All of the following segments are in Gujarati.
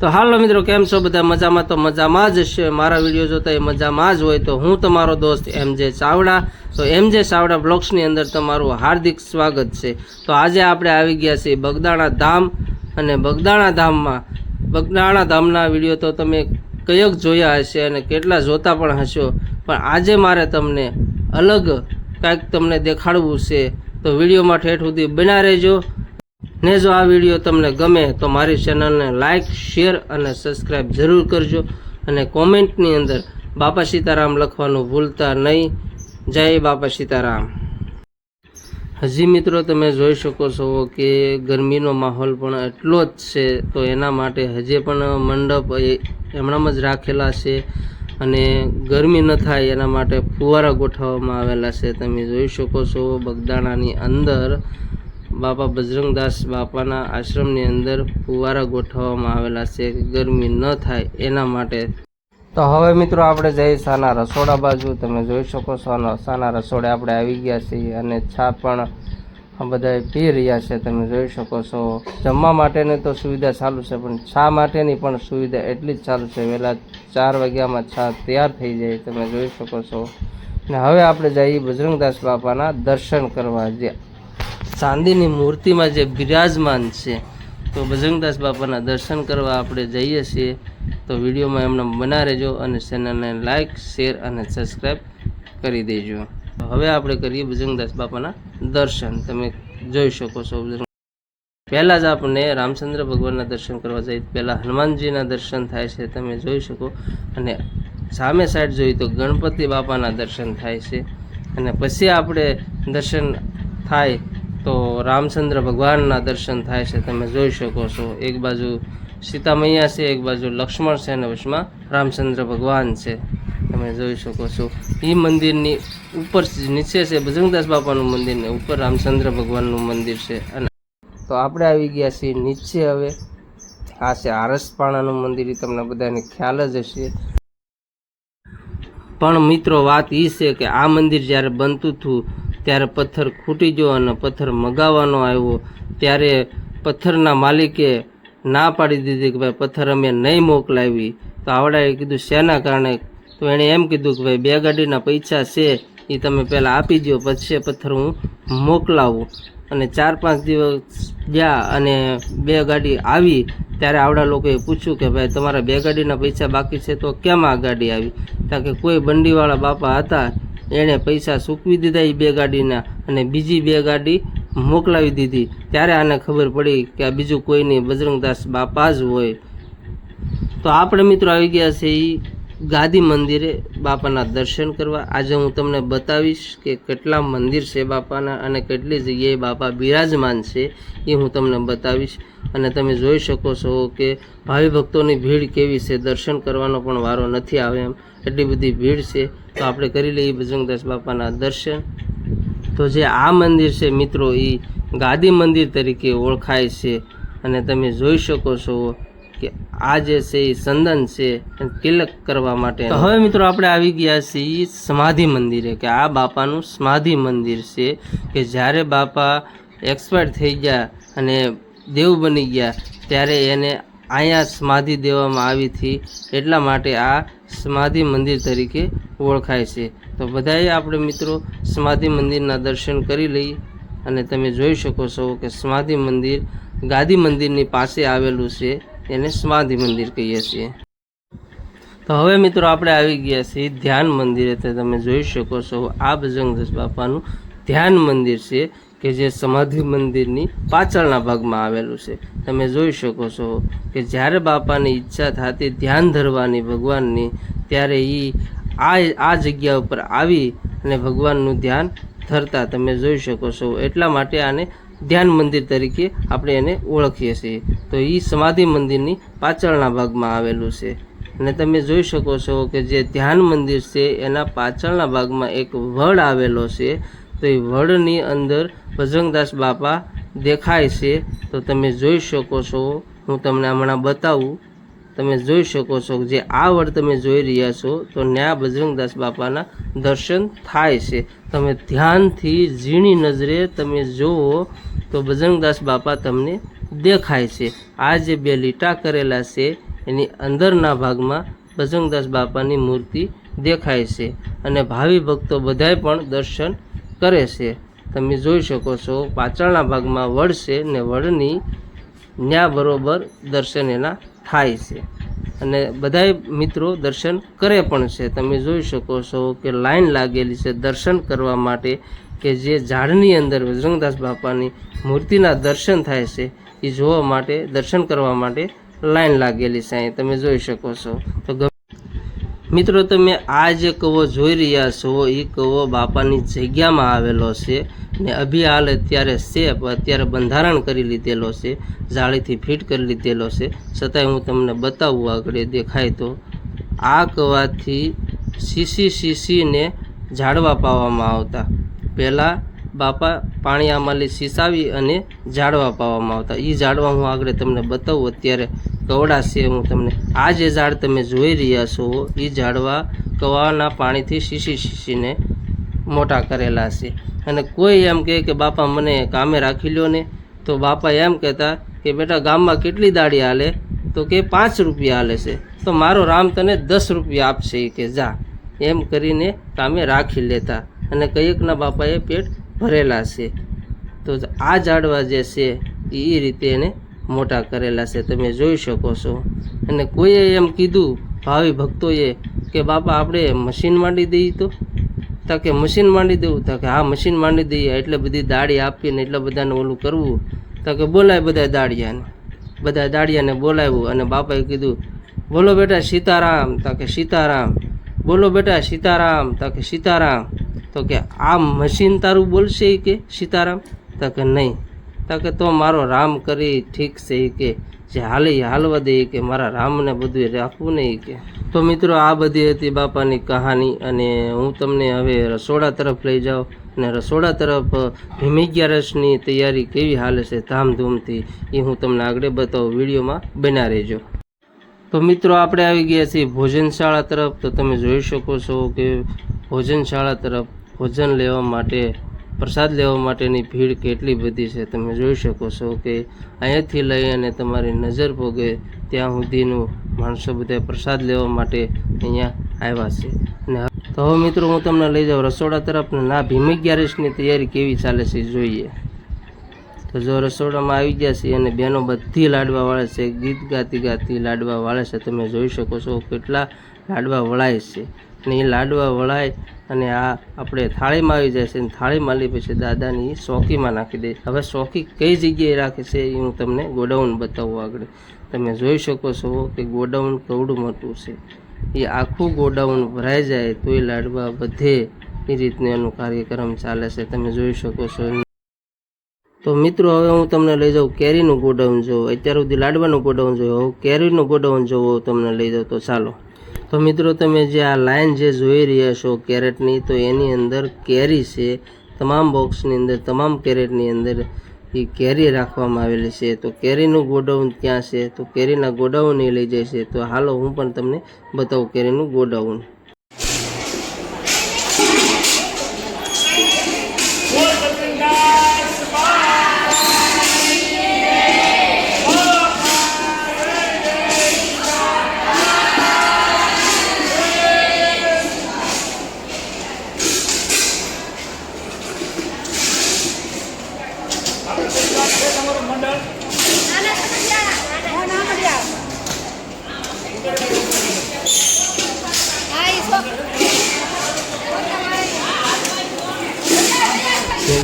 તો હાલો મિત્રો, કેમ છો બધા? મજામાં તો મજામાં જ છે. મારા વીડિયો જોતા એ મજામાં જ હોય તો હું તમારો દોસ્ત એમ જે ચાવડા. તો એમ જે ચાવડા બ્લોગ્સની અંદર તમારું હાર્દિક સ્વાગત છે. તો આજે આપણે આવી ગયા છીએ બગદાણા ધામ અને બગદાણા ધામમાં. બગદાણા ધામના વીડિયો તો તમે કયક જોયા હશે અને કેટલા જોતા પણ હશો. પણ આજે મારે તમને અલગ કાંઈક તમને દેખાડવું છે. તો વિડીયોમાં ઠેઠ સુધી બના રહેજો. ને જો આ વીડિયો તમને ગમે તો મારી ચેનલને લાઇક શેર અને સબસ્ક્રાઈબ જરૂર કરજો અને કોમેન્ટની અંદર બાપા સીતારામ લખવાનું ભૂલતા નહીં. જય બાપા સીતારામ. હજી મિત્રો તમે જોઈ શકો છો કે ગરમીનો માહોલ પણ એટલો જ છે, તો એના માટે હજી પણ મંડપ એમણામ જ રાખેલા છે અને ગરમી ન થાય એના માટે ફુવારા ગોઠવવામાં આવેલા છે. તમે જોઈ શકો છો બગદાણાની અંદર બાપા બજરંગદાસ બાપાના આશ્રમની અંદર ફુવારા ગોઠવવામાં આવેલા છે. ગરમી ન થાય એના માટે. તો હવે મિત્રો આપણે જઈએ સાના રસોડા બાજુ. તમે જોઈ શકો છો સાના રસોડે આપણે આવી ગયા છીએ અને છા પણ બધા પી રહ્યા છે. તમે જોઈ શકો છો. જમવા માટેની તો સુવિધા ચાલુ છે, પણ છા માટેની પણ સુવિધા એટલી જ ચાલુ છે. વહેલા ચાર વાગ્યામાં છા તૈયાર થઈ જાય, તમે જોઈ શકો છો. ને હવે આપણે જઈએ બજરંગદાસ બાપાના દર્શન કરવા. જે ચાંદીની મૂર્તિમાં જે બિરાજમાન છે, તો બજરંગદાસ બાપાના દર્શન કરવા આપણે જઈએ છીએ. તો વિડીયોમાં એમને બના રહેજો અને ચેનલને લાઇક શેર અને સબસ્ક્રાઈબ કરી દેજો. હવે આપણે કરીએ બજરંગદાસ બાપાના દર્શન. તમે જોઈ શકો છો પહેલાં જ આપણને રામચંદ્ર ભગવાનના દર્શન કરવા જઈએ. પહેલાં હનુમાનજીના દર્શન થાય છે, તમે જોઈ શકો. અને સામે સાઈડ જોઈએ તો ગણપતિ બાપાના દર્શન થાય છે. અને પછી આપણે દર્શન થાય રામચંદ્ર ભગવાનના દર્શન થાય છે, તમે જોઈ શકો છો. એક બાજુ સીતા મૈયા છે, એક બાજુ લક્ષ્મણ છે અને વચમાં રામચંદ્ર ભગવાન છે. તમે જોઈ શકો છો. એ મંદિરની ઉપર નીચે છે બજરંગદાસ બાપાનું મંદિર ને ઉપર રામચંદ્ર ભગવાનનું મંદિર છે. અને તો આપણે આવી ગયા છીએ નીચે હવે. આ છે આરસપાણાનું મંદિર, એ તમને બધાને ખ્યાલ જ હશે. પણ મિત્રો વાત એ છે કે આ મંદિર જ્યારે બનતું હતું ત્યારે પથ્થર ખૂટી ગયો અને પથ્થર મગાવવાનો આવ્યો. ત્યારે પથ્થરના માલિકે ના પાડી દીધી કે ભાઈ પથ્થર અમે નહીં મોકલાવી. તો આવડાએ કીધું, શેના કારણે? તો એણે એમ કીધું કે ભાઈ, બે ગાડીના પૈસા છે એ તમે પહેલાં આપી દો પછી પથ્થર હું મોકલાવું. અને ચાર પાંચ દિવસ ગયા અને બે ગાડી આવી. ત્યારે આવડા લોકોએ પૂછ્યું કે ભાઈ, તમારા બે ગાડીના પૈસા બાકી છે, તો કેમ આ ગાડી આવી? કારણ કે, કોઈ બંડીવાળા બાપા હતા એણે પૈસા સૂકવી દીધા એ બે ગાડીના અને બીજી બે ગાડી મોકલાવી દીધી. ત્યારે આને ખબર પડી કે આ બીજું કોઈ નહીં બજરંગદાસ બાપા જ હોય. તો આપણે મિત્રો આવી ગયા છે એ ગાદી મંદિરે બાપાના દર્શન કરવા. આજે હું તમને બતાવીશ કે કેટલા મંદિર છે બાપાના અને કેટલી જગ્યાએ બાપા બિરાજમાન છે એ હું તમને બતાવીશ. અને તમે જોઈ શકો છો કે ભાવિ ભક્તોની ભીડ કેવી છે. દર્શન કરવાનો પણ વારો નથી આવે એમ. એટલી બધી ભીડ છે. તો આપણે કરી લઈએ બજરંગદાસ બાપાના દર્શન. તો જે આ મંદિર છે મિત્રો એ ગાદી મંદિર તરીકે ઓળખાય છે. અને તમે જોઈ શકો છો કે આ જે છે એ સંદન છે તિલક કરવા માટે. હવે મિત્રો આપણે આવી ગયા છીએ સમાધિ મંદિરે, કે આ બાપાનું સમાધિ મંદિર છે, કે જ્યારે બાપા એક્સપાયર થઈ ગયા અને દેવ બની ગયા, ત્યારે એને અહીંયા સમાધિ દેવામાં આવી હતી. એટલા માટે આ સમાધિ મંદિર તરીકે ઓળખાય છે. તો બધાએ આપણે મિત્રો સમાધિ મંદિરના દર્શન કરી લઈએ અને તમે જોઈ શકો છો કે સમાધિ મંદિર ગાદી મંદિરની પાસે આવેલું છે. એને સમાધિ મંદિર કહીએ છીએ. તો હવે મિત્રો આપણે આવી ગયા છીએ ધ્યાન મંદિરે. તો તમે જોઈ શકો છો આ બજરંગદાસ બાપાનું ધ્યાન મંદિર છે. કે જે સમાધિ મંદિરની પાછળના ભાગમાં આવેલું છે. તમે જોઈ શકો છો કે જ્યારે બાપાની ઈચ્છા થતી ધ્યાન ધરવાની ભગવાનની, ત્યારે એ આ આ જગ્યા ઉપર આવી અને ભગવાનનું ધ્યાન ધરતા તમે જોઈ શકો છો. એટલા માટે આને ધ્યાન મંદિર તરીકે આપણે એને ઓળખીએ છીએ. તો એ સમાધિ મંદિરની પાછળના ભાગમાં આવેલું છે. અને તમે જોઈ શકો છો કે જે ધ્યાન મંદિર છે, એના પાછળના ભાગમાં એક વડ આવેલો છે. તો એ વડની અંદર ભજરંગદાસ બાપા દેખાય છે, તો તમે જોઈ શકો છો. હું તમને હમણાં બતાવું. તમે જોઈ શકો છો જે આ વડ તમે જોઈ રહ્યા છો, તો ન્યા બજરંગદાસ બાપાના દર્શન થાય છે. તમે ધ્યાનથી ઝીણી નજરે તમે જુઓ, તો બજરંગદાસ બાપા તમને દેખાય છે. આ જે બે લીટા કરેલા છે, એની અંદરના ભાગમાં બજરંગદાસ બાપાની મૂર્તિ દેખાય છે. અને ભાવિ ભક્તો બધાય પણ દર્શન કરે છે. તમે જોઈ શકો છો, પાછળના ભાગમાં વડ ને વડની ન્યા બરોબર દર્શન એના થાય છે. અને બધાય મિત્રો દર્શન કરે પણ છે. તમે જોઈ શકો છો કે લાઈન લાગેલી છે દર્શન કરવા માટે કે જે ઝાડની અંદર બજરંગદાસ બાપાની મૂર્તિના દર્શન થાય છે, એ જોવા માટે, દર્શન કરવા માટે લાઈન લાગેલી છે અહીં. તમે જોઈ શકો છો. તો મિત્રો, તમે આ જે કવો જોઈ રહ્યા છો, એ કવો બાપાની જગ્યામાં આવેલો છે ને અભી હાલ અત્યારે છે અત્યારે બંધારણ કરી લીધેલો છે, જાળીથી ફિટ કરી લીધેલો છે. છતાંય હું તમને બતાવું આગળ દેખાય તો. આ કવાથી સીસી સીસીને ઝાડવા પાવામાં આવતા. પહેલાં બાપા પાણી આમાંલી સીસાવી અને ઝાડવા પાવામાં આવતા. એ ઝાડવા હું આગળ તમને બતાવું, અત્યારે કવડા છે હું તમને. આ જે ઝાડ તમે જોઈ રહ્યા છો એ ઝાડવા કવાના પાણીથી શીશી શીશીને મોટા કરેલા છે. અને કોઈ એમ કહે કે, બાપા, મને કામે રાખી લ્યો ને. તો બાપા એમ કહેતા કે, બેટા, ગામમાં કેટલી દાડી હાલે? તો કે, પાંચ રૂપિયા હાલે છે. તો મારો રામ તને દસ રૂપિયા આપશે કે, જા. એમ કરીને કામે રાખી લેતા. અને કંઈકના બાપાએ પેટ ભરેલા છે. તો આ ઝાડવા જે છે એ રીતે એને મોટા કરેલા છે, તમે જોઈ શકો છો. અને કોઈએ એમ કીધું, ભાવિ ભક્તોએ, કે બાપા, આપણે મશીન માંડી દઈએ તો? તા કે મશીન માંડી દેવું? તા કે, હા, મશીન માંડી દઈએ, એટલે બધી દાડી આપીને એટલે બધાને ઓલું કરવું. તા કે, બોલાય બધા દાડિયાને બધા દાડિયાને બોલાવ્યું અને બાપાએ કીધું, બોલો બેટા સીતારામ. તા કે, સીતારામ. બોલો બેટા સીતારામ. તા કે, સીતારામ. તો કે, આ મશીન તારું બોલશે કે સીતારામ? તો કે, નહીં. તા કે તો મારો રામ કરી ઠીક છે કે, જે હાલી હાલવા દે કે, મારા રામને બધું રાખવું નહીં કે. તો મિત્રો આ બધી હતી બાપાની કહાની અને હું તમને હવે રસોડા તરફ લઈ જાઉં અને રસોડા તરફ ભીમી ગ્યારસની તૈયારી કેવી હાલે છે ધામધૂમથી એ હું તમને આગળ બતાવું વિડીયોમાં બના રહેજો. તો મિત્રો આપણે આવી ગયા છીએ ભોજનશાળા તરફ, તો તમે જોઈ શકો છો કે ભોજનશાળા તરફ ભોજન લેવા માટે પ્રસાદ લેવા માટેની ભીડ કેટલી બધી છે તમે જોઈ શકો છો કે અહીંયાથી લઈ અને તમારી નજર પોગે ત્યાં સુધીનું માણસો બધા પ્રસાદ લેવા માટે અહીંયા આવ્યા છે. અને તો હવે મિત્રો હું તમને લઈ જાઉં. રસોડા તરફ ના ભીમિક ગ્યારેસની તૈયારી કેવી ચાલે છે જોઈએ. તો જો રસોડામાં આવી ગયા છે અને બહેનો બધી લાડવા વાળે છે, ગીત ગાતી ગાતી લાડવા વાળે છે. તમે જોઈ શકો છો કેટલા લાડવા વળાય છે. અને એ લાડવા વળાય અને આ આપણે થાળીમાં આવી જાય છે અને થાળીમાં લઈ પછી દાદાની ચોકીમાં નાખી દે. હવે ચોકી કઈ જગ્યાએ રાખે છે એ હું તમને ગોડાઉન બતાવું આગળ. તમે જોઈ શકો છો કે ગોડાઉન કવડું મોટું છે. એ આખું ગોડાઉન ભરાઈ જાય તો એ લાડવા વધે એ રીતનું એનું કાર્યક્રમ ચાલે છે. તમે જોઈ શકો છો. તો મિત્રો, હવે હું તમને લઈ જાઉં કેરીનું ગોડાઉન જોવો. અત્યાર સુધી લાડવાનું ગોડાઉન જોયું. હવે કેરીનું ગોડાઉન જોવો તમને લઈ જાઉં. તો ચાલો. તો મિત્રો તમે જે આ લાઇન જે જોઈ રહ્યા છો કેરેટની, તો એની અંદર કેરી છે. તમામ બોક્સની અંદર, તમામ કેરેટની અંદર એ કેરી રાખવામાં આવેલી છે. તો કેરીનું ગોડાઉન ક્યાં છે? તો કેરીના ગોડાઉન લઈ જાય છે તો હાલો હું પણ તમને બતાવું કેરીનું ગોડાઉન.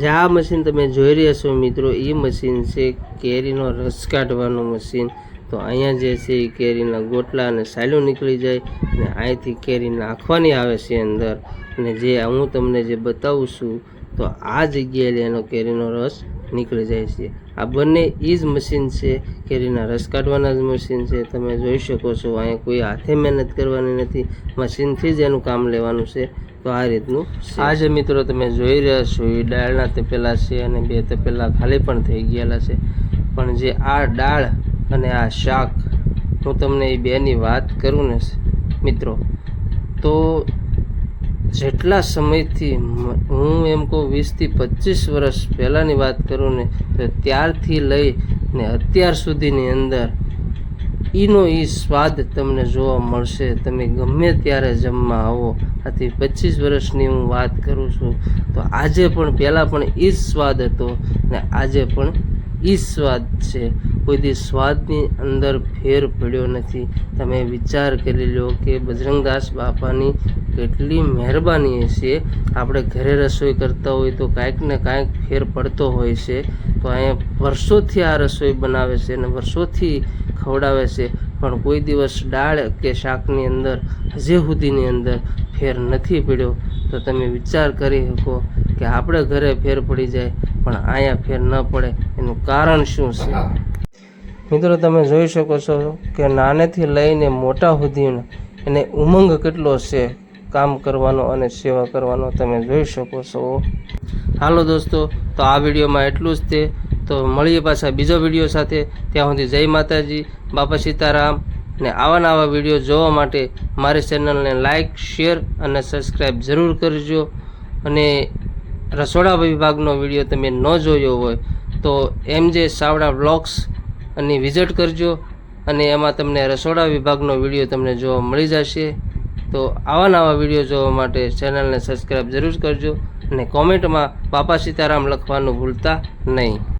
જે આ મશીન તમે જોઈ રહ્યા છો મિત્રો એ મશીન છે કેરીનો રસ કાઢવાનું મશીન તો અહીંયા જે છે એ કેરીના ગોટલા અને સાયલું નીકળી જાય અને અહીંથી કેરી નાખવાની આવે છે અંદર. અને જે હું તમને જે બતાવું છું, તો આ જગ્યાએ એનો કેરીનો રસ નીકળી જાય છે. આ બંને એ જ મશીન છે કેરીના રસ કાઢવાના જ મશીન છે. તમે જોઈ શકો છો, અહીંયા કોઈ હાથે મહેનત કરવાની નથી. મશીનથી જ એનું કામ લેવાનું છે. તો આ રીતનું. આ જે મિત્રો તમે જોઈ રહ્યા છો, એ દાળના તપેલા છે અને બે તપેલા ખાલી પણ થઈ ગયેલા છે. પણ જે આ દાળ અને આ શાક, હું તમને એ બેની વાત કરું ને મિત્રો, તો જેટલા સમયથી હું એમ કહું વીસથી પચીસ વર્ષ પહેલાંની વાત કરું ને, તો ત્યારથી લઈ ને અત્યાર સુધીની અંદર એનો એ સ્વાદ તમને જોવા મળશે. તમે ગમે ત્યારે જમવા આવો, આથી પચીસ વર્ષની હું વાત કરું છું, તો આજે પણ પહેલાં પણ એ જ સ્વાદ હતો ને આજે પણ એ સ્વાદ છે. કોઈ દી સ્વાદની અંદર ફેર પડ્યો નથી. તમે વિચાર કરી લો કે બજરંગદાસ બાપાની કેટલી મહેરબાની છે આપણે ઘરે રસોઈ કરતા હોય તો કાંઈક ને કાંઈક ફેર પડતો હોય છે. તો અહીંયા વર્ષોથી આ રસોઈ બનાવે છે અને વર્ષોથી ખવડાવે છે. પણ કોઈ દિવસ દાળ કે શાકની અંદર, હજી સુધીની અંદર ફેર નથી પડ્યો. તો તમે વિચાર કરી શકો કે આપણે ઘરે ફેર પડી જાય, પણ અહીંયા ફેર ન પડે. એનું કારણ શું છે? મિત્રો, તમે જોઈ શકો છો કે નાનેથી લઈને મોટા સુધીનો એને ઉમંગ કેટલો છે? કામ કરવાનો અને સેવા કરવાનો તમે જોઈ શકો છો. હાલો દોસ્તો, તો આ વિડીયોમાં એટલું જ તે. તો મળીએ પાછા બીજો વીડિયો સાથે. ત્યાં સુધી જય માતાજી, બાપા સીતારામ. ને આવા નવા વીડિયો જોવા માટે મારી ચેનલને લાઇક શેર અને સબસ્ક્રાઈબ જરૂર કરજો. અને રસોડા વિભાગનો વીડિયો તમે ન જોયો હોય, તો એમ જે સાવડા બ્લોગ્સ અને વિઝિટ કરજો. અને એમાં તમને રસોડા વિભાગનો વીડિયો તમને જોવા મળી જશે. તો આવા નવા વીડિયો જોવા માટે ચેનલને સબસ્ક્રાઈબ જરૂર કરજો અને કોમેન્ટમાં બાપા સીતારામ લખવાનું ભૂલતા નહીં.